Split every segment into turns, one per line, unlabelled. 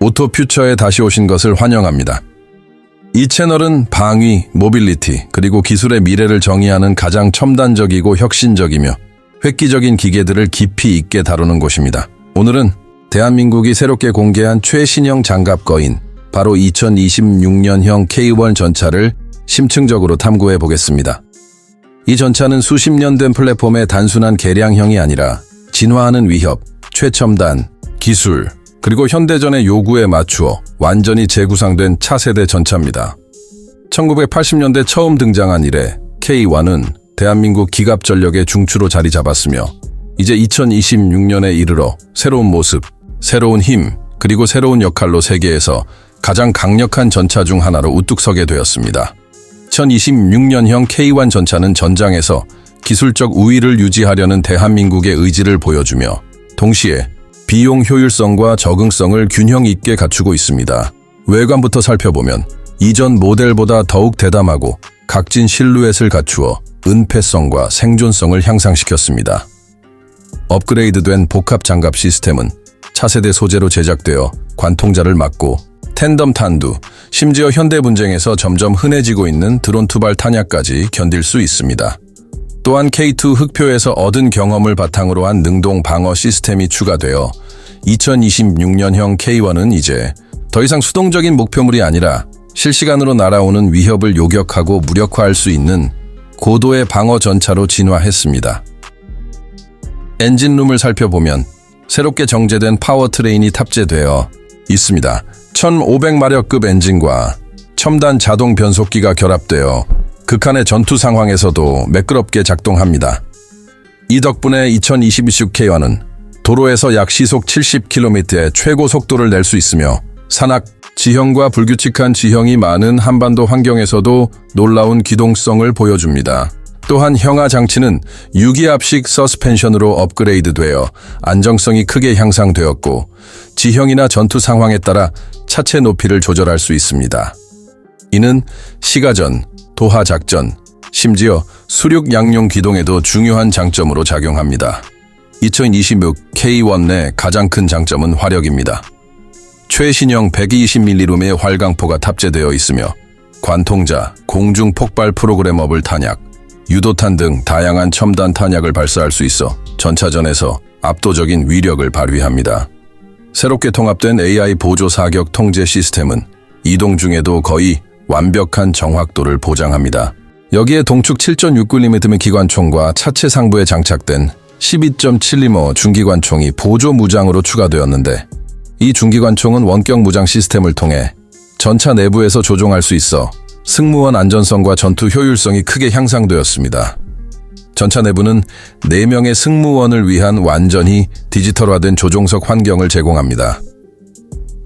오토퓨처에 다시 오신 것을 환영합니다. 이 채널은 방위, 모빌리티, 그리고 기술의 미래를 정의하는 가장 첨단적이고 혁신적이며 획기적인 기계들을 깊이 있게 다루는 곳입니다. 오늘은 대한민국이 새롭게 공개한 최신형 장갑 거인, 바로 2026년형 K1 전차를 심층적으로 탐구해 보겠습니다. 이 전차는 수십 년 된 플랫폼의 단순한 개량형이 아니라 진화하는 위협, 최첨단, 기술, 그리고 현대전의 요구에 맞추어 완전히 재구상된 차세대 전차입니다. 1980년대 처음 등장한 이래 K1은 대한민국 기갑 전력의 중추로 자리 잡았으며 이제 2026년에 이르러 새로운 모습, 새로운 힘, 그리고 새로운 역할로 세계에서 가장 강력한 전차 중 하나로 우뚝 서게 되었습니다. 2026년형 K1 전차는 전장에서 기술적 우위를 유지하려는 대한민국의 의지를 보여주며 동시에 비용 효율성과 적응성을 균형 있게 갖추고 있습니다. 외관부터 살펴보면 이전 모델보다 더욱 대담하고 각진 실루엣을 갖추어 은폐성과 생존성을 향상시켰습니다. 업그레이드된 복합 장갑 시스템은 차세대 소재로 제작되어 관통자를 막고 텐덤 탄두, 심지어 현대 분쟁에서 점점 흔해지고 있는 드론 투발 탄약까지 견딜 수 있습니다. 또한 K2 흑표에서 얻은 경험을 바탕으로 한 능동 방어 시스템이 추가되어 2026년형 K1은 이제 더 이상 수동적인 목표물이 아니라 실시간으로 날아오는 위협을 요격하고 무력화할 수 있는 고도의 방어 전차로 진화했습니다. 엔진룸을 살펴보면 새롭게 정제된 파워트레인이 탑재되어 있습니다. 1500마력급 엔진과 첨단 자동 변속기가 결합되어 극한의 전투 상황에서도 매끄럽게 작동합니다. 이 덕분에 2022 K1은 도로에서 약 시속 70km의 최고 속도를 낼 수 있으며 산악, 지형과 불규칙한 지형이 많은 한반도 환경에서도 놀라운 기동성을 보여줍니다. 또한 형하 장치는 유기압식 서스펜션으로 업그레이드되어 안정성이 크게 향상되었고 지형이나 전투 상황에 따라 차체 높이를 조절할 수 있습니다. 이는 시가전, 도하 작전, 심지어 수륙 양용 기동에도 중요한 장점으로 작용합니다. 2026 K1 내 가장 큰 장점은 화력입니다. 최신형 120mm룸의 활강포가 탑재되어 있으며 관통자, 공중 폭발 프로그래머블 탄약, 유도탄 등 다양한 첨단 탄약을 발사할 수 있어 전차전에서 압도적인 위력을 발휘합니다. 새롭게 통합된 AI 보조 사격 통제 시스템은 이동 중에도 거의 완벽한 정확도를 보장합니다. 여기에 동축 7.69mm 기관총과 차체 상부에 장착된 12.7mm 중기관총이 보조 무장으로 추가되었는데 이 중기관총은 원격 무장 시스템을 통해 전차 내부에서 조종할 수 있어 승무원 안전성과 전투 효율성이 크게 향상되었습니다. 전차 내부는 4명의 승무원을 위한 완전히 디지털화된 조종석 환경을 제공합니다.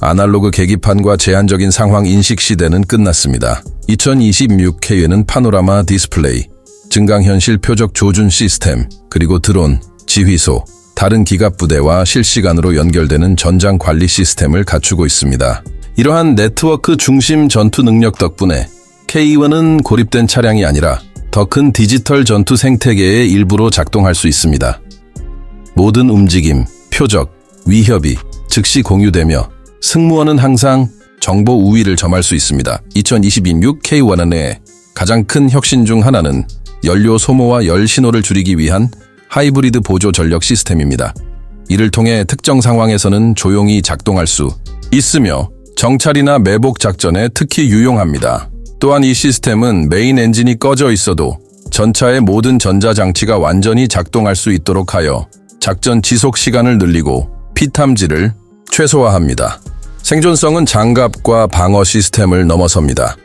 아날로그 계기판과 제한적인 상황 인식 시대는 끝났습니다. 2026K에는 파노라마 디스플레이, 증강현실 표적 조준 시스템, 그리고 드론, 지휘소, 다른 기갑 부대와 실시간으로 연결되는 전장 관리 시스템을 갖추고 있습니다. 이러한 네트워크 중심 전투 능력 덕분에 K1은 고립된 차량이 아니라 더 큰 디지털 전투 생태계의 일부로 작동할 수 있습니다. 모든 움직임, 표적, 위협이 즉시 공유되며 승무원은 항상 정보 우위를 점할 수 있습니다. 2026 K1의 가장 큰 혁신 중 하나는 연료 소모와 열 신호를 줄이기 위한 하이브리드 보조 전력 시스템입니다. 이를 통해 특정 상황에서는 조용히 작동할 수 있으며 정찰이나 매복 작전에 특히 유용합니다. 또한 이 시스템은 메인 엔진이 꺼져 있어도 전차의 모든 전자장치가 완전히 작동할 수 있도록 하여 작전 지속 시간을 늘리고 피탐지를 최소화합니다. 생존성은 장갑과 방어 시스템을 넘어섭니다.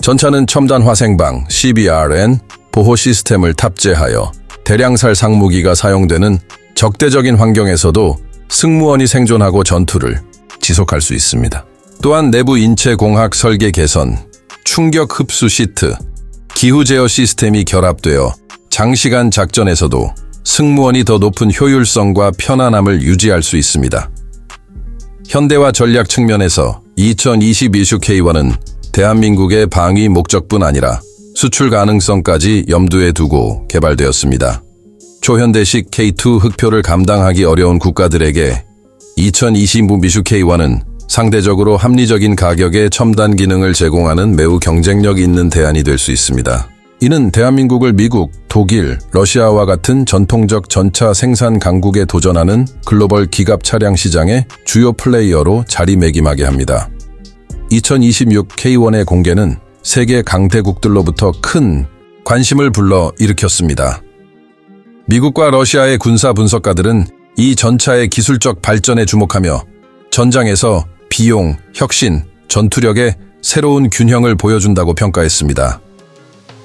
전차는 첨단 화생방 CBRN 보호 시스템을 탑재하여 대량살 상무기가 사용되는 적대적인 환경에서도 승무원이 생존하고 전투를 지속할 수 있습니다. 또한 내부 인체 공학 설계 개선, 충격 흡수 시트, 기후 제어 시스템이 결합되어 장시간 작전에서도 승무원이 더 높은 효율성과 편안함을 유지할 수 있습니다. 현대화 전략 측면에서 2022슈 K1은 대한민국의 방위 목적뿐 아니라 수출 가능성까지 염두에 두고 개발되었습니다. 초현대식 K2 흑표를 감당하기 어려운 국가들에게 2025 미슈 K1은 상대적으로 합리적인 가격의 첨단 기능을 제공하는 매우 경쟁력 있는 대안이 될 수 있습니다. 이는 대한민국을 미국, 독일, 러시아와 같은 전통적 전차 생산 강국에 도전하는 글로벌 기갑 차량 시장의 주요 플레이어로 자리매김하게 합니다. 2026 K1의 공개는 세계 강대국들로부터 큰 관심을 불러 일으켰습니다. 미국과 러시아의 군사 분석가들은 이 전차의 기술적 발전에 주목하며 전장에서 비용, 혁신, 전투력의 새로운 균형을 보여준다고 평가했습니다.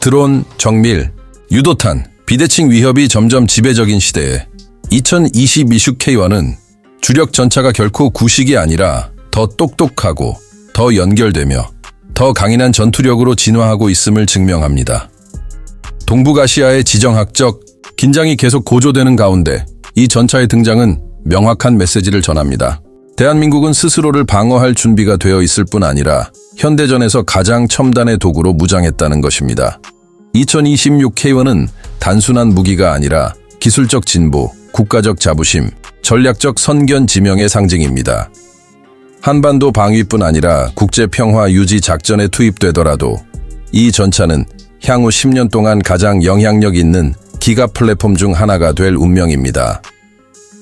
드론, 정밀, 유도탄, 비대칭 위협이 점점 지배적인 시대에 2022 슈K1은 주력 전차가 결코 구식이 아니라 더 똑똑하고 더 연결되며 더 강인한 전투력으로 진화하고 있음을 증명합니다. 동북아시아의 지정학적 긴장이 계속 고조되는 가운데 이 전차의 등장은 명확한 메시지를 전합니다. 대한민국은 스스로를 방어할 준비가 되어 있을 뿐 아니라 현대전에서 가장 첨단의 도구로 무장했다는 것입니다. 2026 K1은 단순한 무기가 아니라 기술적 진보, 국가적 자부심, 전략적 선견 지명의 상징입니다. 한반도 방위뿐 아니라 국제 평화 유지 작전에 투입되더라도 이 전차는 향후 10년 동안 가장 영향력 있는 기가 플랫폼 중 하나가 될 운명입니다.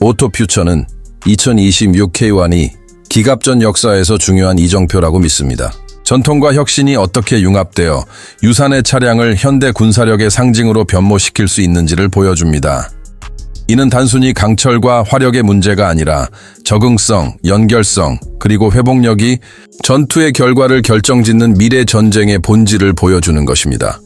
오토퓨처는 2026 K1이 기갑전 역사에서 중요한 이정표라고 믿습니다. 전통과 혁신이 어떻게 융합되어 유산의 차량을 현대 군사력의 상징으로 변모시킬 수 있는지를 보여줍니다. 이는 단순히 강철과 화력의 문제가 아니라 적응성, 연결성, 그리고 회복력이 전투의 결과를 결정짓는 미래 전쟁의 본질을 보여주는 것입니다.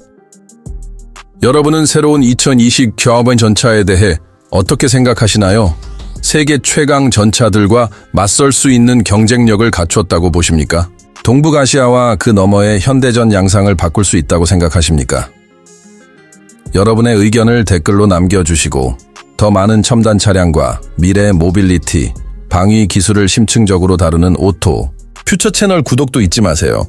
여러분은 새로운 2020 겨우번 전차에 대해 어떻게 생각하시나요? 세계 최강 전차들과 맞설 수 있는 경쟁력을 갖췄다고 보십니까? 동북아시아와 그 너머의 현대전 양상을 바꿀 수 있다고 생각하십니까? 여러분의 의견을 댓글로 남겨주시고 더 많은 첨단 차량과 미래 모빌리티, 방위 기술을 심층적으로 다루는 오토, 퓨처 채널 구독도 잊지 마세요.